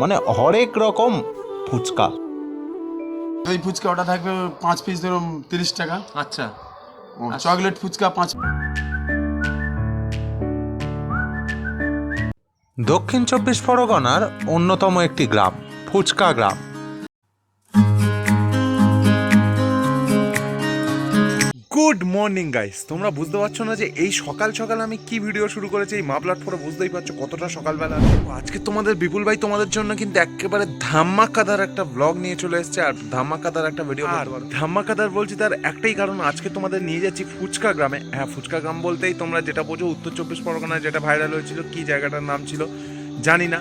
মানে হরেক রকম ফুচকা। এই ফুচকা ওটা থাকবে পাঁচ পিস ধরুন তিরিশ টাকা। আচ্ছা। চকলেট ফুচকা পাঁচ দক্ষিণ চব্বিশ পরগনার অন্যতম একটি গ্রাম ফুচকা গ্রাম। গুড মর্নিং গাইস তোমরা বুঝতে পারছ না যে এই সকাল সকাল আমি কি ভিডিও শুরু করেছি? এই মা প্ল্যাটফর্মে বুঝতেই পারছ কতটা সকালবেলা। আজকে তোমাদের বিপুল ভাই তোমাদের জন্য কিন্তু একেবারে ধামাকাদার একটা ব্লগ নিয়ে চলে এসেছে। আর ধামাকাদার একটা ভিডিও আর? ধামাকাদার বলছি তার একটাই কারণ আজকে তোমাদের নিয়ে যাচ্ছি ফুচকা গ্রামে। হ্যাঁ ফুচকা গ্রাম বলতেই তোমরা যেটা বোঝো উত্তর চব্বিশ পরগনায় যেটা ভাইরাল হয়েছিল কি জায়গাটার নাম ছিল জানি না।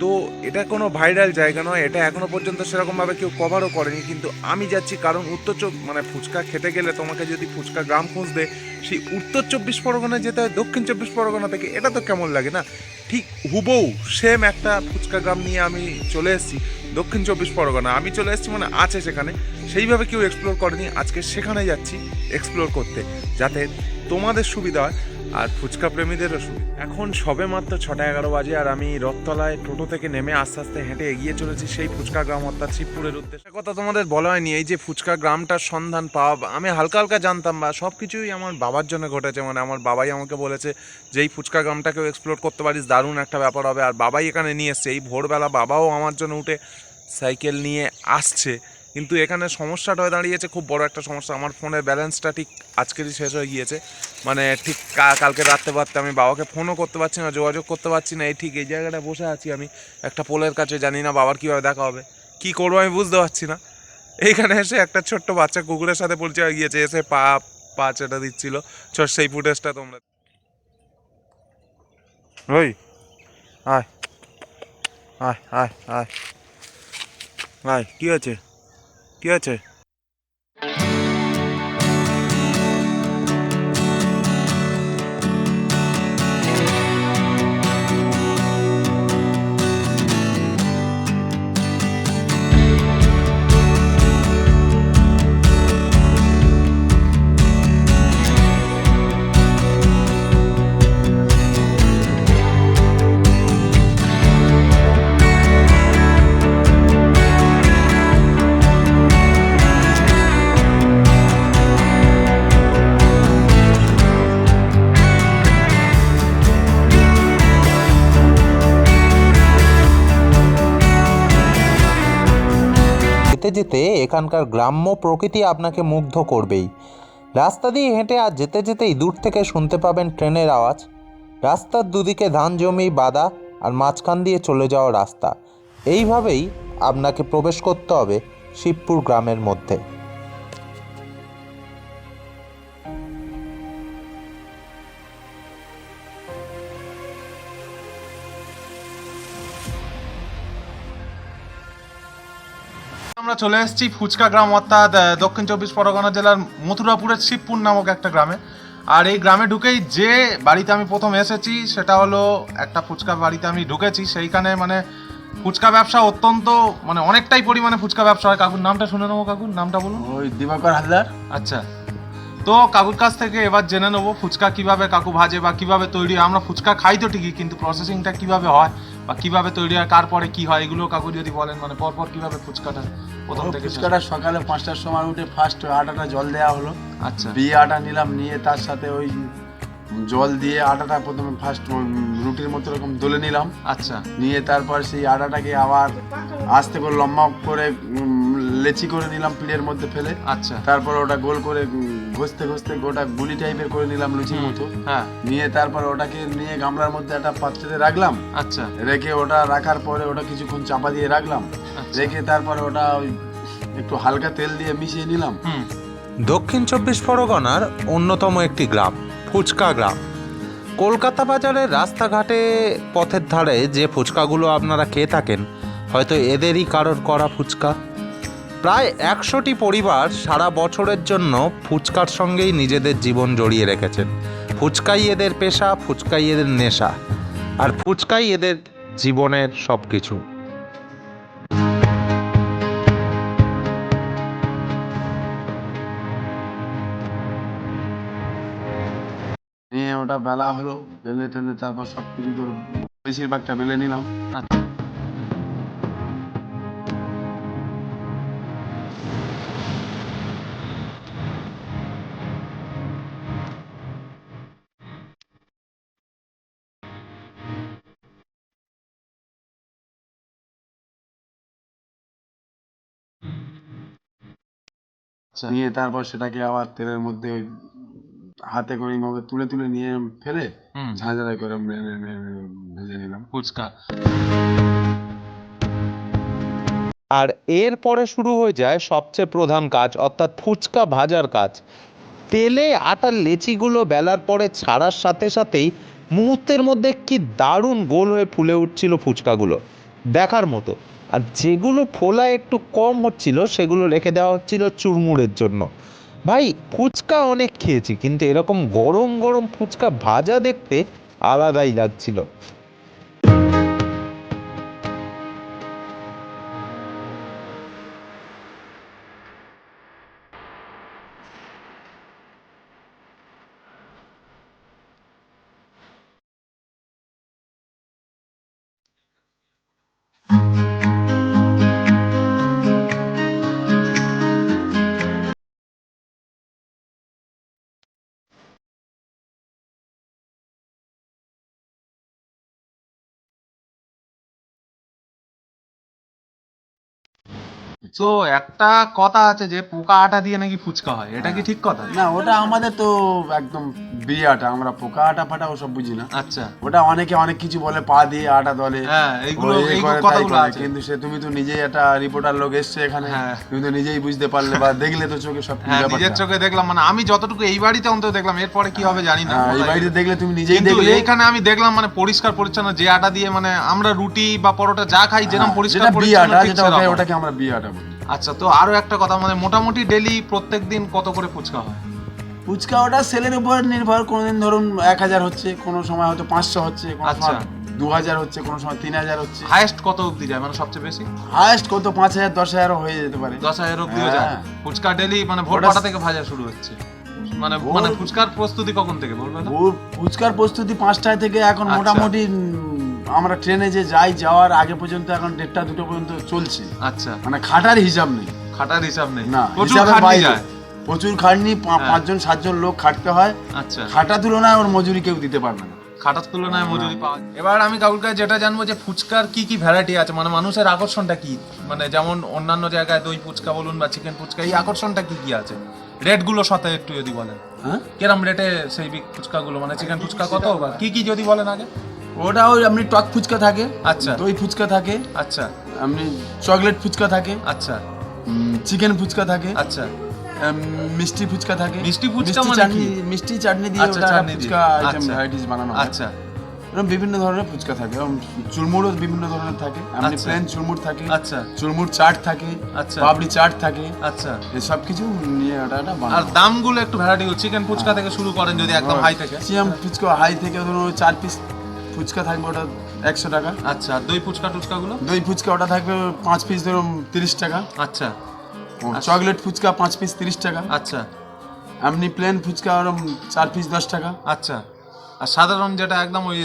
তো এটা কোনো ভাইরাল জায়গা নয়, এটা এখনও পর্যন্ত সেরকমভাবে কেউ কভারও করেনি। কিন্তু আমি যাচ্ছি কারণ উত্তর চব মানে ফুচকা খেতে গেলে তোমাকে যদি ফুচকা গ্রাম খুঁজতে সেই উত্তর চব্বিশ পরগনায় যেতে হয়, দক্ষিণ চব্বিশ পরগনা থেকে, এটা তো কেমন লাগে না? ঠিক হুবউ সেম একটা ফুচকা গ্রাম নিয়ে আমি চলে এসেছি, দক্ষিণ চব্বিশ পরগনা। আমি চলে এসেছি মানে আছে সেখানে। সেইভাবে কেউ এক্সপ্লোর করেনি, আজকে সেখানে যাচ্ছি এক্সপ্লোর করতে, যাতে তোমাদের সুবিধা হয়। আর ফুচকা প্রেমীদেরও সুবিধা এখন সবে মাত্র ছটা এগারো বাজে আর আমি রথতলায় টোটো থেকে নেমে আস্তে আস্তে হেঁটে এগিয়ে চলেছি সেই ফুচকা গ্রাম অর্থাৎ শিবপুরের উদ্দেশ্যে। কথা তোমাদের বলা হয়নি, এই যে ফুচকা গ্রামটার সন্ধান পাওয়া, আমি হালকা হালকা জানতাম বা সব কিছুই আমার বাবার জন্য ঘটেছে মানে আমার বাবাই আমাকে বলেছে যে এই ফুচকা গ্রামটাকেও এক্সপ্লোর করতে পারিস, দারুণ একটা ব্যাপার হবে। আর বাবাই এখানে নিয়ে এসছে, এই ভোরবেলা বাবাও আমার জন্য উঠে সাইকেল নিয়ে আসছে। কিন্তু এখানে সমস্যাটা হয়ে দাঁড়িয়েছে, খুব বড় একটা সমস্যা। আমার ফোনের ব্যালেন্সটা ঠিক আজকেরই শেষ হয়ে গিয়েছে। মানে ঠিক কালকে রাত্রে পারতে আমি বাবাকে ফোনও করতে পারছি না, যোগাযোগ করতে পারছি না। এই ঠিক এই জায়গাটায় বসে আছি আমি। একটা পোলের কাছে জানি না বাবার কীভাবে দেখা হবে। কি করব আমি বুঝতে পারছি না। এইখানে এসে একটা ছোট্ট বাচ্চা কুকুরের সাথে পরিচয় হয়ে গিয়েছে, এসে পা পা চেটা দিচ্ছিল। চল সেই ফুটেজটা তোমরা ওই। আয়। আয় আয় আয়। আয়, কী আছে কী আছে? যেতে এখানকার গ্রাম্য প্রকৃতি আপনাকে মুগ্ধ করবেই। রাস্তা দিয়ে হেঁটে আর যেতে যেতেই দূর থেকে শুনতে পাবেন ট্রেনের আওয়াজ। রাস্তার দুদিকে ধান জমি, বাদা আর মাঝখান দিয়ে চলে যাওয়া রাস্তা। এইভাবেই আপনাকে প্রবেশ করতে হবে শিবপুর গ্রামের মধ্যে। আমরা চলে এসেছি ফুচকা গ্রাম অর্থাৎ দক্ষিণ চব্বিশ পরগনা জেলার মথুরাপুরের শিবপুর নামক একটা গ্রামে। আর এই গ্রামে ঢুকেই যে বাড়িতে আমি প্রথম এসেছি সেটা হলো একটা ফুচকা বাড়িতে আমি ঢুকেছি। সেইখানে মানে ফুচকা ব্যবসা অত্যন্ত মানে অনেকটাই পরিমাণে ফুচকা ব্যবসা হয়। কাকুর নামটা শুনে নেব কাকুর নামটা বলুন। ওই দিবাকর হালদার। আচ্ছা। তো কাকুর কাছ থেকে এবার জেনে নেব ফুচকা কীভাবে কাকু ভাজে বা কীভাবে তৈরি হয়। আমরা ফুচকা খাই তো ঠিকই কিন্তু প্রসেসিংটা কীভাবে হয় বা কীভাবে তৈরি হয় কার পরে কি হয় এগুলো কাকু যদি বলেন মানে পরপর কীভাবে ফুচকাটা প্রথম থেকে ফুচকাটা সকালে পাঁচটার সময় উঠে ফার্স্ট আটাটা জল দেওয়া হলো। আচ্ছা। দিয়ে আটা নিলাম নিয়ে তার সাথে ওই জল দিয়ে আটাটা প্রথমে ফার্স্ট রুটির মতো এরকম দলে নিলাম। আচ্ছা। নিয়ে তারপর সেই আটাটাকে আবার আস্তে করে লম্বা করে লেচি করে নিলাম প্লেটের মধ্যে ফেলে। আচ্ছা। তারপর ওটা গোল করে ঘষতে ঘষতে গোটা গুলি টাইপের করে নিলাম লুচির মতো। হ্যাঁ। নিয়ে তারপর ওটাকে নিয়ে গামলার মধ্যে একটা পাত্রে রাখলাম। আচ্ছা। রেখে ওটা রাখার পরে ওটা কিছুক্ষণ চাপা দিয়ে রাখলাম। আচ্ছা। রেখে তারপর ওটা ওই একটু হালকা তেল দিয়ে মিশিয়ে নিলাম। হুম। দক্ষিণ চব্বিশ পরগনার অন্যতম একটি গ্রাম ফুচকা গ্রাম। কলকাতা বাজারের রাস্তাঘাটে পথের ধারে যে ফুচকাগুলো আপনারা খেয়ে থাকেন হয়তো এদেরই কারোর করা ফুচকা। প্রায় একশোটি পরিবার সারা বছরের জন্য ফুচকার সঙ্গেই নিজেদের জীবন জড়িয়ে রেখেছেন। ফুচকাই এদের পেশা, ফুচকাই এদের নেশা, আর ফুচকাই এদের জীবনের সব কিছু নিয়ে ওটা বেলা হলো, বেলে টেলে তারপর সব কিছু বেশিরভাগটা বেলে নিলাম। নিয়ে তারপর সেটাকে আবার তেলের মধ্যে হাতে করে এইভাবে তুলে তুলে নিয়ে ফেলে হুম। করে ভেজে নিলাম। ফুচকা। আর এরপরে শুরু হয়ে যায় সবচেয়ে প্রধান কাজ অর্থাৎ ফুচকা ভাজার কাজ। তেলে আটার লেচিগুলো বেলার পরে ছাড়ার সাথে সাথেই মুহূর্তের মধ্যে কি দারুণ গোল হয়ে ফুলে উঠছিল ফুচকাগুলো। দেখার মতো। আর যেগুলো ফোলা একটু কম হচ্ছিল, সেগুলো রেখে দেওয়া হচ্ছিল চুরমুড়ের জন্য। ভাই, ফুচকা অনেক খেয়েছি, কিন্তু এরকম গরম গরম ফুচকা ভাজা দেখতে আলাদাই লাগছিল। তো একটা কথা আছে যে পোকা আটা দিয়ে নাকি ফুচকা হয় এটা কি ঠিক কথা? না ওটা আমাদের তো একদম বিয়ে আটা আমরা পোকা আটা ফাটা ওসব বুঝি না। আচ্ছা। ওটা অনেকে অনেক কিছু বলে পা দিয়ে আটা দলে। হ্যাঁ এইগুলো এই এই করে, তাই কথাগুলো আছে। কিন্তু সে তুমি তো নিজেই একটা রিপোর্টার লোক এসছে এখানে। হ্যাঁ। তুমি তো নিজেই বুঝতে পারলে বা দেখলে তো চোখে সব হ্যাঁ নিজের চোখে দেখলাম মানে আমি যতটুকু এই বাড়িতে অন্তত দেখলাম এরপরে কি হবে জানি না। হ্যাঁ, এই বাড়িতে দেখলে তুমি নিজেই দেখলে। এইখানে আমি দেখলাম মানে পরিষ্কার পরিচ্ছন্ন যে আটা দিয়ে মানে আমরা রুটি বা পরোটা যা খাই যেরকম হ্যাঁ, পরিষ্কার পরিচ্ছন্ন। ওটাকে আমরা বিয়ে আটা আচ্ছা তো আরও একটা কথা মানে মোটামুটি ডেলি প্রত্যেক দিন কত করে ফুচকা হয়? ফুচকা ওটা সেলের উপর নির্ভর কোনোদিন ধরুন এক হাজার হচ্ছে কোনো সময় হয়তো পাঁচশো হচ্ছে কোনো আচ্ছা। সময় দু হাজার হচ্ছে কোনো সময় তিন হাজার হচ্ছে। হাইয়েস্ট কত অবধি যায়? মানে সবচেয়ে বেশি? হায়েস্ট কত? পাঁচ হাজার দশ হাজারও হয়ে যেতে পারে। দশ হাজার অব্দিও যায়? হ্যাঁ। ফুচকা ডেলি মানে ভোর ওটা- কটা থেকে ভাজা শুরু হচ্ছে। মানে ভোর- মানে ফুচকার প্রস্তুতি কখন থেকে বলবে না ভোর ফুচকার প্রস্তুতি পাঁচটায় থেকে এখন আচ্ছা। মোটামুটি উম, আমরা ট্রেনে যে যাই যাওয়ার আগে পর্যন্ত এখন দেড়টা দুটো পর্যন্ত চলছে। আচ্ছা। মানে খাটার হিসাব নেই। খাটার হিসাব নেই। না প্রচুর খাটনি যায়। প্রচুর খাটনি হ্যাঁ। পাঁচজন সাতজন লোক খাটতে হয়। আচ্ছা। খাটা তুলনায় ওর মজুরি কেউ দিতে পারবে না। খাটার তুলনায় মজুরি পাওয়া এবার আমি কাকুর কাছে যেটা জানব যে ফুচকার কি কি ভ্যারাইটি আছে? মানে মানুষের আকর্ষণটা কি? মানে যেমন অন্যান্য জায়গায় দই ফুচকা বলুন বা চিকেন ফুচকা এই আকর্ষণটা কি কি আছে? রেটগুলো সাথে একটু যদি বলেন। হ্যাঁ? কিরম রেটে সেই বিগ ফুচকা গুলো মানে চিকেন ফুচকা কত? বা কি কি যদি বলেন আগে। ওটা ওই আপনি টক ফুচকা থাকে আচ্ছা। দই ফুচকা থাকে আচ্ছা। আপনি চকলেট ফুচকা থাকে আচ্ছা। চিকেন ফুচকা থাকে আচ্ছা। মিষ্টি ফুচকা থাকে। মিষ্টি ফুচকা মানে কি? মিষ্টি চাটনি দিয়ে আচ্ছা, ওটা ফুচকা আইটেম আচ্ছা। ভ্যারাইটিস বানানো আচ্ছা। এরকম বিভিন্ন ধরনের ফুচকা থাকে এবং চুরমুড়ও বিভিন্ন ধরনের থাকে আপনি আচ্ছা। প্লেন চুরমুর থাকে আচ্ছা। চুরমুর চাট থাকে আচ্ছা। পাপড়ি চাট থাকে আচ্ছা। এসব কিছু নিয়ে ওটা একটা আর দামগুলো একটু ভ্যারাইটি চিকেন ফুচকা থেকে শুরু করেন যদি একদম হাই থেকে। চিয়াম ফুচকা হাই থেকে ধরুন চার পিস ফুচকা থাকবে ওটা একশো টাকা। আচ্ছা দই ফুচকা টুচকাগুলো দই ফুচকা ওটা থাকবে পাঁচ পিস ধরুন তিরিশ টাকা। আচ্ছা। চকলেট ফুচকা পাঁচ পিস তিরিশ টাকা। আচ্ছা। আপনি প্লেন ফুচকা ওরম চার পিস দশ টাকা। আচ্ছা। আর সাধারণ যেটা একদম ওই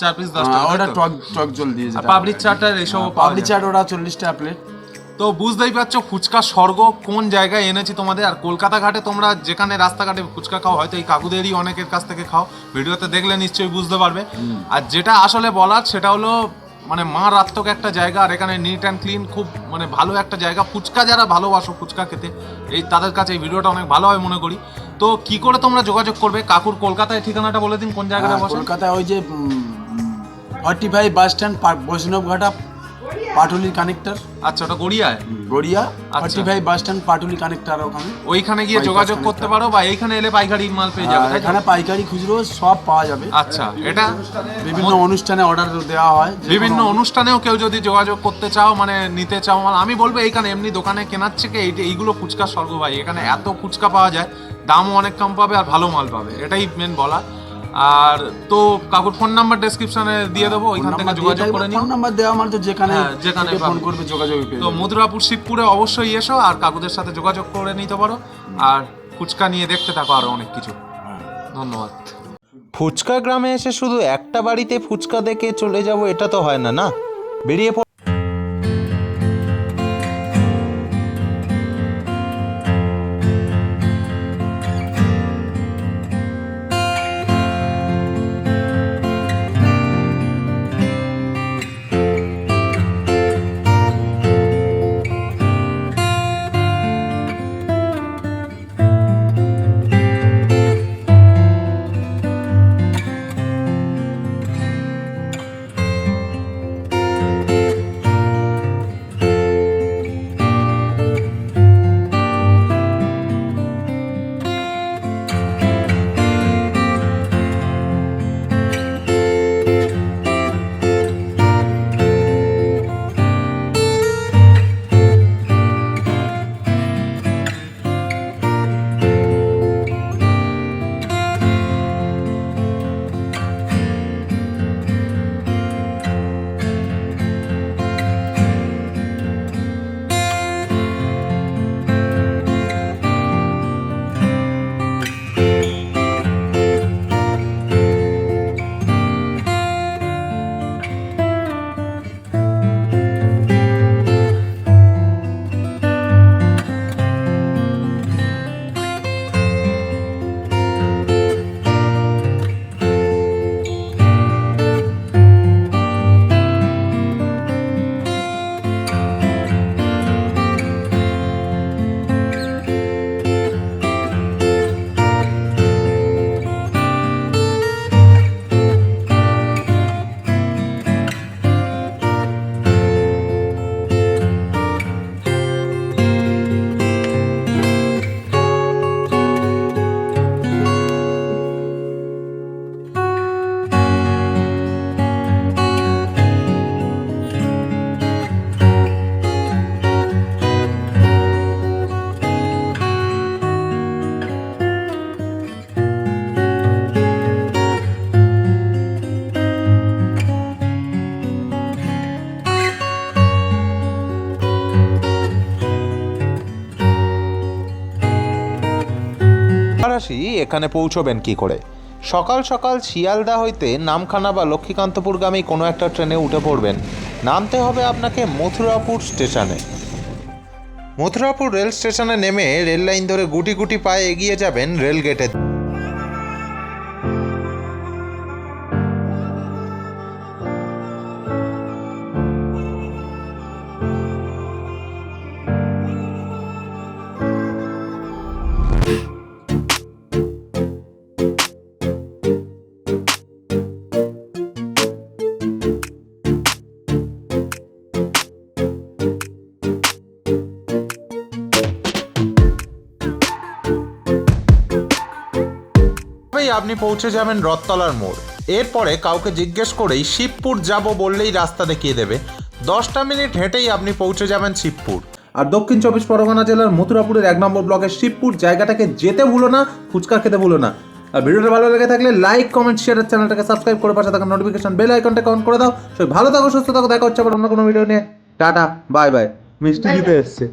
চার পিস দশ টাকা ওটা টক টক জল দিয়ে আর যেটা পাপড়ির এইসব পাবলিক চাট ওটা চল্লিশ টাকা প্লেট তো বুঝতেই পারছ ফুচকা স্বর্গ কোন জায়গায় এনেছি তোমাদের? আর কলকাতা ঘাটে তোমরা যেখানে রাস্তাঘাটে ফুচকা খাও হয়তো এই কাকুদেরই অনেকের কাছ থেকে খাও। ভিডিওতে দেখলে নিশ্চয়ই বুঝতে পারবে। আর যেটা আসলে বলার সেটা হলো মানে মা রাত্মক একটা জায়গা আর এখানে নিট অ্যান্ড ক্লিন খুব মানে ভালো একটা জায়গা। ফুচকা যারা ভালোবাসো ফুচকা খেতে এই তাদের কাছে এই ভিডিওটা অনেক ভালো হয় মনে করি। তো কি করে তোমরা যোগাযোগ করবে? কাকুর কলকাতায় ঠিকানাটা বলে দিন কোন জায়গাটা বসে হ্যাঁ, কলকাতায় ওই যে forty five bus stand Baishnabghata Patuli connector আচ্ছা ওটা গড়িয়ায় গড়িয়া। আচ্ছা। Forty five bus stand Patuli connector ওখানে। ওইখানে গিয়ে যোগাযোগ করতে পারো বা এইখানে এলে পাইকারি মাল পেয়ে যাবে? এখানে পাইকারি খুচরো সব পাওয়া যাবে। আচ্ছা এটা বিভিন্ন অনুষ্ঠানে অর্ডার দেওয়া হয় বিভিন্ন অনুষ্ঠানেও কেউ যদি যোগাযোগ করতে চাও মানে নিতে চাও মানে আমি বলব এইখানে এমনি দোকানে কেনার থেকে এই এইগুলো ফুচকা স্বর্গ ভাই। এখানে এত ফুচকা পাওয়া যায় দামও অনেক কম পাবে আর ভালো মাল পাবে। এটাই মেন বলা আর তো কাকুর ফোন নাম্বার ডেসক্রিপশনে দিয়ে দেবো ওইখান থেকে যোগাযোগ করে নিও। ফোন নাম্বার দেওয়া মানে তো যেখানে হ্যাঁ, যেখানে ফোন করবে যোগাযোগ পেয়ে তো যাবে। মথুরাপুর শিবপুরে অবশ্যই এসো আর কাকুদের সাথে যোগাযোগ করে নিতে পারো। আর ফুচকা নিয়ে দেখতে থাকো আরও অনেক কিছু। ধন্যবাদ। ফুচকা গ্রামে এসে শুধু একটা বাড়িতে ফুচকা দেখে চলে যাব এটা তো হয় না না? বেরিয়ে এখানে পৌঁছবেন কি করে? সকাল সকাল শিয়ালদা হইতে নামখানা বা লক্ষ্মীকান্তপুরগামী কোনো একটা ট্রেনে উঠে পড়বেন। নামতে হবে আপনাকে মথুরাপুর স্টেশনে। মথুরাপুর রেল স্টেশনে নেমে রেল লাইন ধরে গুটি গুটি পায়ে এগিয়ে যাবেন রেল আপনি পৌঁছে যাবেন রথতলার মোড়। এরপরে কাউকে জিজ্ঞেস করেই শিবপুর যাব বললেই রাস্তা দেখিয়ে দেবে। দশটা মিনিট হেঁটেই আপনি পৌঁছে যাবেন শিবপুর। আর দক্ষিণ চব্বিশ পরগনা জেলার মথুরাপুরের এক নম্বর ব্লকের শিবপুর জায়গাটাকে যেতে ভুলো না ফুচকা খেতে ভুলো না। আর ভিডিওটা ভালো লেগে থাকলে লাইক কমেন্ট শেয়ার চ্যানেলটাকে সাবস্ক্রাইব করে পাশে থাকা নোটিফিকেশন বেল আইকনটাকে অন করে দাও। সবাই ভালো থাকো সুস্থ থাকো দেখা হচ্ছে আবার অন্য কোনো ভিডিও নিয়ে। টাটা বাই বাই মিষ্টি দিতে এসছে।